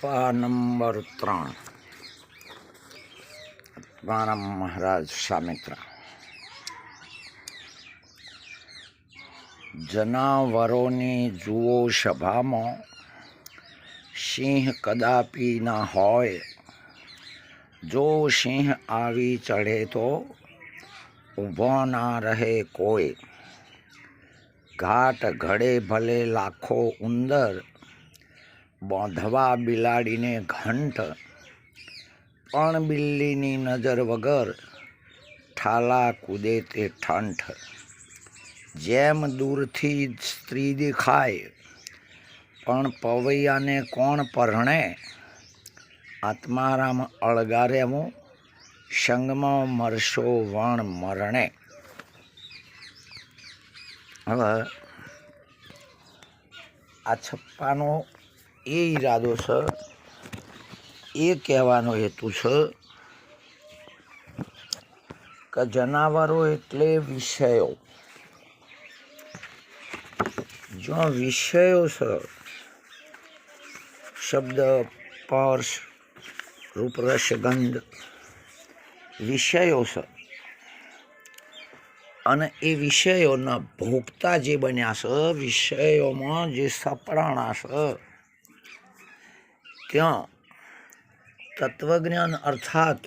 ટપ્પા number ત્રણ. મારા મહારાજ સામિત્રા. જનાવરોની જુઓ સભામાં સિંહ કદાપી ના હોય. જો સિંહ આવી ચઢે તો ઊભો ના રહે કોઈ. ઘાટ ઘડે ભલે લાખો ઉંદર બાંધવા બિલાડીને ઘંટ, પણ બિલ્લીની નજર વગર ઠાલા કૂદે તે ઠંઠ. જેમ દૂરથી સ્ત્રી દેખાય, પણ પવૈયાને કોણ પરણે? આત્મારામ અળગારેમું, સંગમાં મરશો વણ મરણે. હવે આ છપ્પાનો એ ઈરાદો છે, એ કહેવાનો હેતુ છે કે જનાવરો એટલે વિષયો. જો વિષયો છે, શબ્દ સ્પર્શ રૂપરસ, ગંધ, વિષયો છે. અને એ વિષયોના ભોગતા જે બન્યા છે, વિષયોમાં જે સપડાણા છે ત્યાં તત્વજ્ઞાન અર્થાત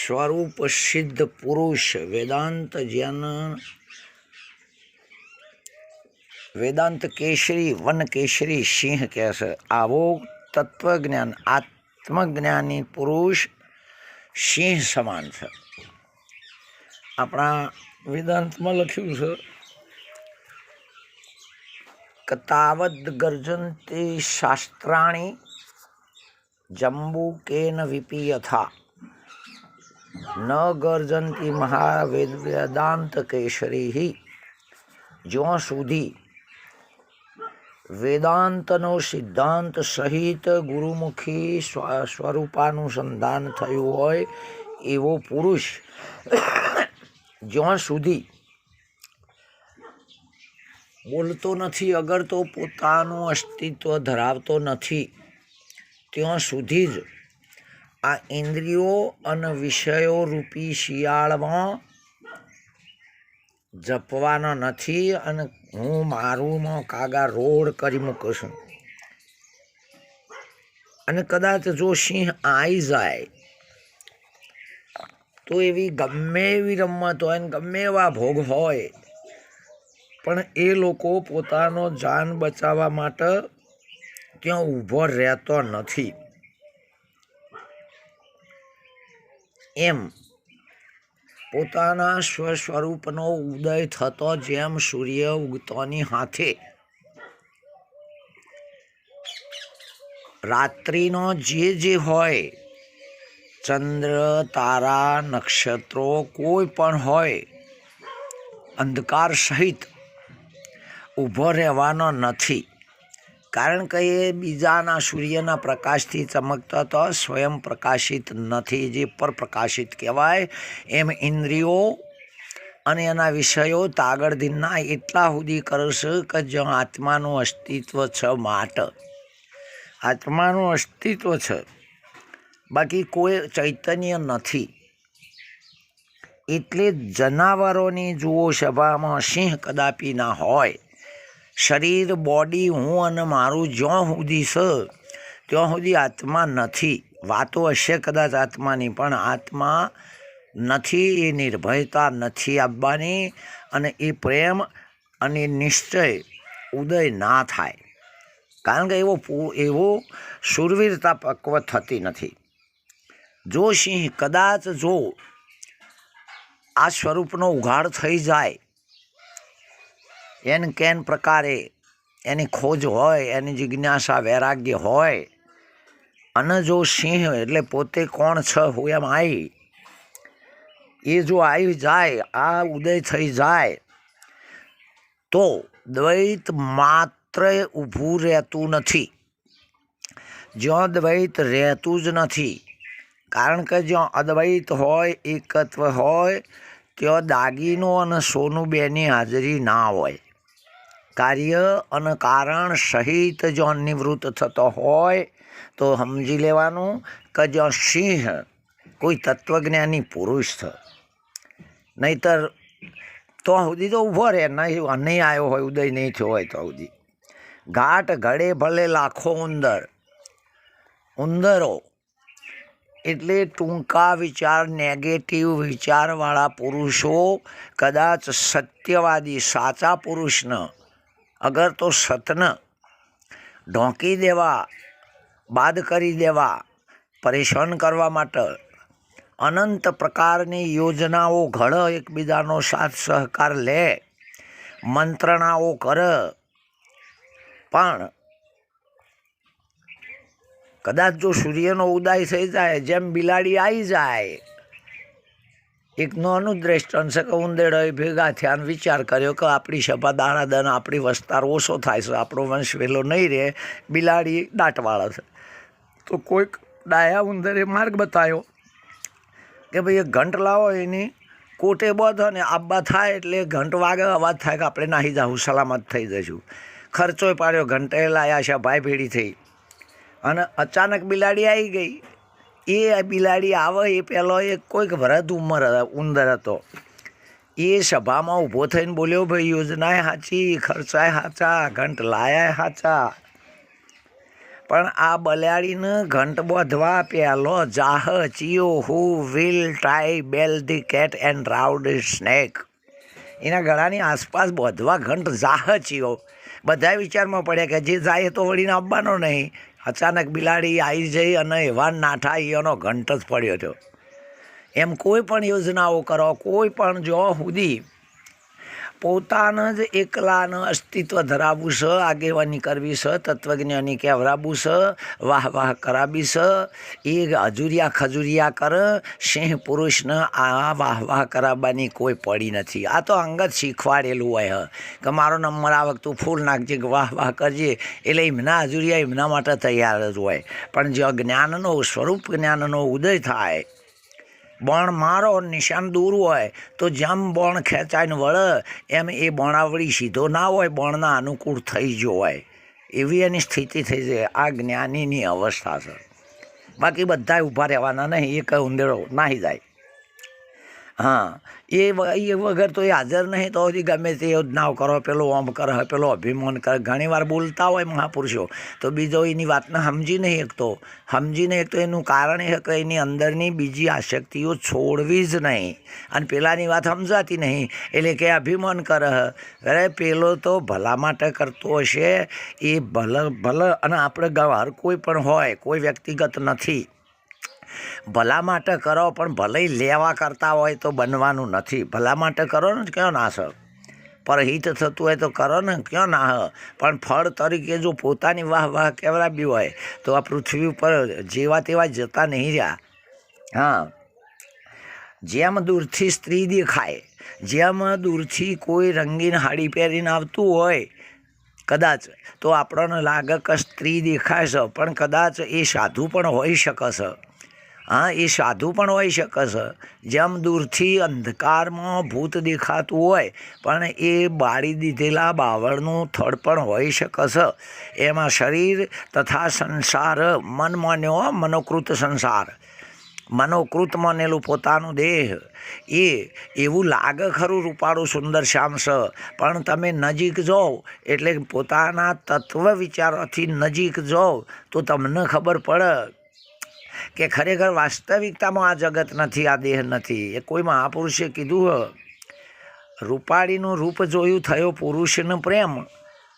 સ્વરૂપ સિદ્ધ પુરુષ વેદાંત જ્ઞાન વેદાંત કેસરી વન કેસરી સિંહ કહે છે આવો તત્વજ્ઞાન આત્મજ્ઞાની પુરુષ સિંહ સમાન છે આપણા વેદાંતમાં લખ્યું છે કે તાવદ ગર્જંતે શાસ્ત્રાણી જંબુકેન વિપીયથા ન ગર્જંતી મહાવેદ વેદાંત કેશરી જ્યાં સુધી વેદાંતનો સિદ્ધાંત સહિત ગુરુમુખી સ્વ- સ્વરૂપાનુસંધાન થયું હોય એવો પુરુષ જ્યાં સુધી બોલતો નથી, અગર તો પોતાનું અસ્તિત્વ ધરાવતો નથી. ત્યાં સુધી જ આ ઇન્દ્રિયો અને વિષયો રૂપી શિયાળમાં જપવાના નથી અને હું મારુંમાં કાગા રોડ કરી મૂકું છું. અને કદાચ જો સિંહ આવી જાય, તો એવી ગમે એવી રમત હોય ને ગમે એવા ભોગ હોય પણ એ લોકો પોતાનો જાન બચાવવા માટે ત્યાં ઊભો રહેતો નથી. એમ પોતાના સ્વ સ્વરૂપનો ઉદય થતો જેમ સૂર્ય ઉગતોની હાથે. રાત્રિનો જે જે હોય, ચંદ્ર, તારા, નક્ષત્રો, કોઈ પણ હોય, અંધકાર સહિત ઊભો રહેવાનો નથી. કારણ કે એ બીજાના સૂર્યના પ્રકાશથી ચમકતો તો સ્વયં પ્રકાશિત નથી, જે પર પ્રકાશિત કહેવાય. એમ ઇન્દ્રિયો અને એના વિષયો તાગળ દિનના એટલા સુધી કરશે કે જ્યાં આત્માનું અસ્તિત્વ છે માટે આત્માનું અસ્તિત્વ છે. બાકી કોઈ ચૈતન્ય નથી. એટલે જનાવરોની જુઓ સભામાં સિંહ કદાપી ના હોય. શરીર બોડી હું અને મારું જ્યાં સુધી છે ત્યાં સુધી આત્મા નથી. વાતો હશે કદાચ આત્માની, પણ આત્મા નથી, એ નિર્ભયતા નથી આપવાની અને એ પ્રેમ અને નિશ્ચય ઉદય ના થાય. કારણ કે એવો એવો સુરવીરતા પક્વ થતી નથી. જો સિંહ કદાચ જો આ સ્વરૂપનો ઉઘાડ થઈ જાય એન કેન પ્રકારે એની ખોજ હોય, એની જિજ્ઞાસા વૈરાગ્ય હોય, અને જો સિંહ એટલે પોતે કોણ છ હું એમ આવી એ જો આવી જાય, આ ઉદય થઈ જાય, તો દ્વૈત માત્ર ઊભું રહેતું નથી. જ્યાં દ્વૈત રહેતું જ નથી, કારણ કે જ્યાં અદ્વૈત હોય, એકત્વ હોય, ત્યાં દાગીનો અને સોનું બેની હાજરી ના હોય. કાર્ય અને કારણ સહિત જો નિવૃત્ત થતો હોય, તો સમજી લેવાનું કે જો સિંહ કોઈ તત્વજ્ઞાની પુરુષ થ. નહીતર તો સુધી તો ઊભો રહે, નહીં નહીં આવ્યો હોય, ઉદય નહીં થયો હોય તો સુધી ઘાટ ઘડે ભલે લાખો ઉંદર. ઉંદરો એટલે ટૂંકા વિચાર નેગેટિવ વિચારવાળા પુરુષો કદાચ સત્યવાદી સાચા પુરુષને અગર તો સતન ઢોંકી દેવા, બાદ કરી દેવા, પરેશાન કરવા માટે અનંત પ્રકારની યોજનાઓ ઘડ એકબીજાનો સાથ સહકાર લે, મંત્રણાઓ કર. પણ કદાચ જો સૂર્યનો ઉદય થઈ જાય, જેમ બિલાડી આવી જાય એક નાનું દ્રષ્ટાંત છે કે ઉંદેડોએ ભેગા થયા વિચાર કર્યો કે આપણી સભા દાણાદન આપણી વસ્તાર ઓછો થાય છે, આપણો વંશ વહેલો નહીં રહે, બિલાડી દાંટવાળા છે. તો કોઈક ડાયા ઉંદરે માર્ગ બતાવ્યો કે ભાઈ, એક ઘંટ લાવો એની, કોટે બધો ને આબ્બા થાય એટલે ઘંટ વાગે, અવાજ થાય કે આપણે નાહી જાઉં સલામત થઈ જશું. ખર્ચોય પાડ્યો, ઘંટે લાયા છે, ભાઈ ભેડી થઈ. અને અચાનક બિલાડી આવી ગઈ. એ બિલાડી આવે એ પહેલો એક કોઈક વરદ ઉંમર ઉંદર હતો. એ સભામાં ઊભો થઈને બોલ્યો, ભાઈ યોજનાએ સાચી ખર્ચાય સાચા ઘંટ લાયા સાચા પણ આ બલાડીને ઘંટ બોધવા પહેલો જાહ, ચિયો, હુ, will try bell, the cat and round snake. એના ગળાની આસપાસ બોધવા ઘંટ જાહ, ચિયો. બધા વિચારમાં પડ્યા કે જે જાય તો વળીને આવવાનો નહીં. અચાનક બિલાડી આવી જઈ અને એવા નાઠા એનો ઘંટ જ પડ્યો હતો. એમ કોઈ પણ યોજનાઓ કરો, કોઈ પણ જો સુધી પોતાના જ એકલાનું અસ્તિત્વ ધરાવવું છે આગેવાની કરવી છે તત્વજ્ઞાની કહેવરાવવું છે વાહ વાહ કરાવી છે એ હજુરિયા ખજુરિયા કર સિંહ પુરુષને આ વાહ વાહ કરાવવાની કોઈ પડી નથી. આ તો અંગત શીખવાડેલું હોય કે મારો નંબર આ વખતે ફૂલ નાખજે કે વાહ વાહ કરજે, એટલે એમના હજુરિયા એમના માટે તૈયાર જ હોય. પણ જ્યાં જ્ઞાનનો સ્વરૂપ જ્ઞાનનો ઉદય થાય બણ મારો, નિશાન દૂર હોય, તો જેમ બણ ખેંચાઈને વળે. એમ એ બણાવડી સીધો ના હોય, બણના અનુકૂળ થઈ જવાય એવી એની સ્થિતિ થઈ જાય. આ જ્ઞાનીની અવસ્થા છે. બાકી બધા ઊભા રહેવાના નહીં. એ કઈ ઉંદેડો નાહી જાય. હા. એ એ વગર તો એ હાજર નહીં, તો હજી ગમે તે યોજનાઓ કરો, પેલો ઓમ કરે, પેલો અભિમાન કરે. ઘણી વાર બોલતા હોય મહાપુરુષો, તો બીજો એની વાતને સમજી નહીં શકતો. સમજી નહીં શકતો, એનું કારણ એ કે એની અંદરની બીજી આસક્તિઓ છોડવી જ નહીં. અને પેલાની વાત સમજાતી નહીં, એટલે કે અભિમાન કરે. અરે, પેલો તો ભલા માટે કરતો હશે. એ ભલે ભલે, અને આપણે ગવાર કોઈ પણ હોય, કોઈ વ્યક્તિગત નથી. ભલા માટે કરો, પણ ભલે લેવા કરતા હોય તો બનવાનું નથી. ભલા માટે કરો ને ક્યાં ના સર પરહિત થતું હોય તો કરો ને, ક્યાં ના પણ ફળ તરીકે જો પોતાની વાહ વાહ કેવરાબી હોય, તો આ પૃથ્વી ઉપર જેવા તેવા જતા નહીં રહ્યા. હા. જેમ દૂરથી સ્ત્રી દેખાય, જેમ દૂરથી કોઈ રંગીન હાડી પહેરીને આવતું હોય, કદાચ તો આપણને લાગે કે સ્ત્રી દેખાય છે, પણ કદાચ એ સાધુ પણ હોઈ શકે છે. હા, એ સાધુ પણ હોઈ શકે છે. જેમ દૂરથી અંધકારમાં ભૂત દેખાતું હોય, પણ એ બાળી દીધેલા બાવળનું થડ પણ હોઈ શકે છે. એમાં શરીર તથા સંસાર મન માન્યો મનોકૃત સંસાર. મનોકૃત માનેલું પોતાનું દેહ. એ એવું લાગે ખરું રૂપાળું સુંદર શ્યામ છે પણ તમે નજીક જાઓ એટલે પોતાના તત્વ વિચારોથી નજીક જાઓ તો તમને ખબર પડે કે ખરેખર વાસ્તવિકતામાં આ જગત નથી, આ દેહ નથી. એ કોઈ મહાપુરુષે કીધું રૂપાળીનું રૂપ જોયું થયો પુરુષનો પ્રેમ,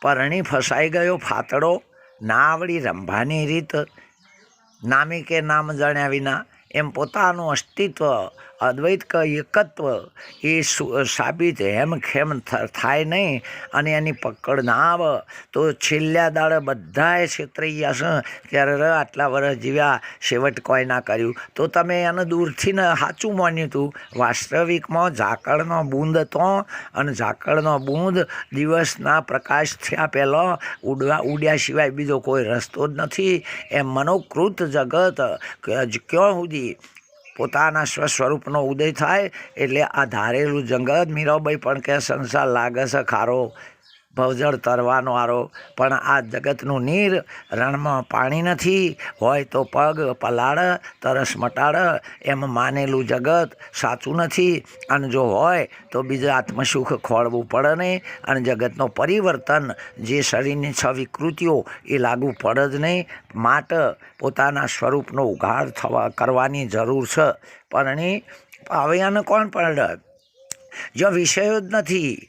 પરણી ફસાઈ ગયો ફાતડો ના આવડી રંભાની રીત, નામી કે નામ જાણ્યા વિના એમ પોતાનું અસ્તિત્વ અદ્વૈત એકત્વ એ સાબિત હેમ ખેમ થાય નહીં અને એની પકડ ના આવે. તો છેલ્લા દાડે બધાએ છેતરાઈ ગયા છે ત્યારે આટલા વર્ષ જીવ્યા, છેવટ કોઈ ના કર્યું. તો તમે એને દૂરથી ને સાચું માન્યું હતું વાસ્તવિકમાં ઝાકળનો બૂંદ હતો અને ઝાકળનો બૂંદ દિવસના પ્રકાશ થયા પહેલાં ઉડવા, ઉડ્યા સિવાય બીજો કોઈ રસ્તો જ નથી. એમ મનોકૃત જગત ક્યાં સુધી પોતાના સ્વ સ્વરૂપનો ઉદય થાય એટલે આ ધારેલું જગત મીરાબાઈ પણ કે સંસાર લાગે છે, ખારો. ભવજળ તરવાનો આરો. પણ આ જગતનું નીર રણમાં પાણી નથી. હોય તો પગ પલાળ, તરસ મટાડ એમ માનેલું જગત સાચું નથી. અને જો હોય તો બીજું આત્મસુખ ખોળવું પડે નહીં. અને જગતનો પરિવર્તન જે શરીરની છ વિકૃતિઓ એ લાગુ પડે જ નહીં. માટે પોતાના સ્વરૂપનો ઉઘાડ થવા કરવાની જરૂર છે. પણ એ આને કોણ પડે જો વિષયો જ નથી.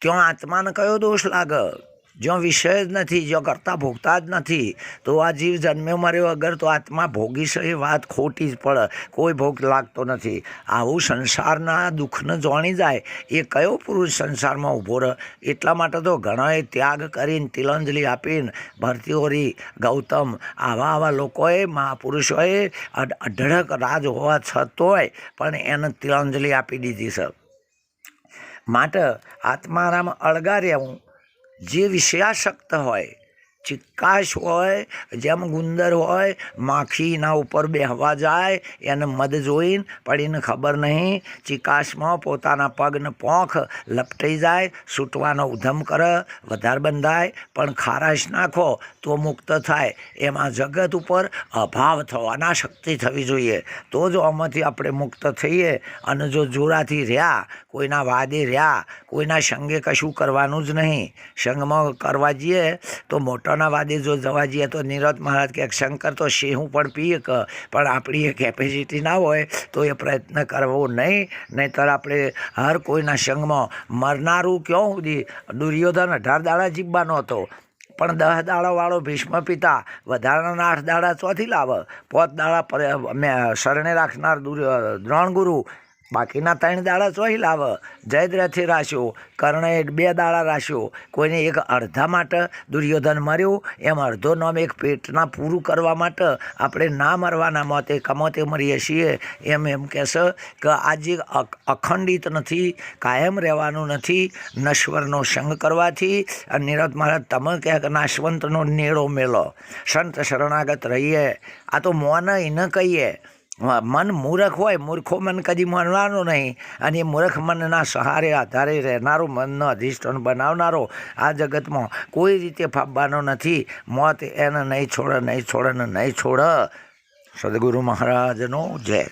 ત્યાં આત્માને કયો દોષ લાગે? જ્યાં વિષય જ નથી જ્યાં કરતા ભોગતા જ નથી, તો આ જીવ જન્મ્યો મર્યો અગર તો આત્મા ભોગી એ વાત ખોટી જ પડે. કોઈ ભોગ લાગતો નથી. આવું સંસારના દુઃખને જાણી જાય. એ કયો પુરુષ સંસારમાં ઊભો રહે? એટલા માટે તો ઘણાએ ત્યાગ કરીને તિલાંજલિ આપીને ભરતીઓરી ગૌતમ. આવા આવા લોકોએ, મહાપુરુષોએ અઢ- અઢળક રાજ હોવા છતોય પણ એને તિલાંજલિ આપી દીધી છે. માટે આત્મારામ અળગા રહેવું જે વિષયાશક્ત હોય ચિક્કાશ હોય, જેમ ગુંદર હોય, માખીના ઉપર બેહવા જાય, એને મદ જોઈને પડીને ખબર નહીં. ચિકાશમાં પોતાના પગને પોંખ લપટાઈ જાય છૂટવાનો ઉધમ કરે, વધારે બંધાય. પણ ખારાશ નાખો તો મુક્ત થાય. એમાં જગત ઉપર અભાવ થવો અનાશક્તિ થવી જોઈએ. તો જ આમાંથી આપણે મુક્ત થઈએ. અને જો જોરાથી રહ્યા, કોઈના વાદે રહ્યા, કોઈના સંગે કશું કરવાનું જ નહીં. સંગમાં કરવા જઈએ તો વાદે જો જવા જઈએ તો નીરજ મહારાજ કે, શંકર તો શેહું પણ પીએ પણ આપણી એ કેપેસિટી ના હોય, તો એ પ્રયત્ન કરવો નહીં, નહીંતર આપણે હર કોઈના સંગમાં મરનારું ક્યાં સુધી? દુર્યોધન અઢાર દાડા જીવવાનો હતો. પણ દસ દાડાવાળો ભીષ્મ પિતા, વધારાના આઠ દાડા ચોથી લાવે પોત દાડા શરણે રાખનાર દુર્ય, દ્રોણગુરુ બાકીના ત્રણ દાડા ચોહી લાવે. જયદ્રથી રાખ્યો કર્ણએ બે દાડા રાખ્યો કોઈને એક અડધા માટે દુર્યોધન મર્યો, એમ અડધો નામ એક પેટના પૂરું કરવા માટે આપણે ના મરવાના મોતે કમોતે મરીએ છીએ. એમ એમ કહેશે કે આજે અખ- અખંડિત નથી, કાયમ રહેવાનું નથી, નશ્વરનો સંગ કરવાથી. અને નિરત મહારાજ, તમે કહે નાશવંતનો નેળો મેલો. સંત શરણાગત રહીએ. આ તો મોને એને કહીએ. મન મૂર્ખ હોય, મૂર્ખો મન કદી માનવાનો નહીં. અને એ મૂર્ખ મનના સહારે આધારે રહેનારો મનનો અધિષ્ઠાન બનાવનારો આ જગતમાં કોઈ રીતે ફાવવાનો નથી. મોત એને નહીં છોડે નહીં છોડે ને નહીં છોડે. સદગુરુ મહારાજનો જય.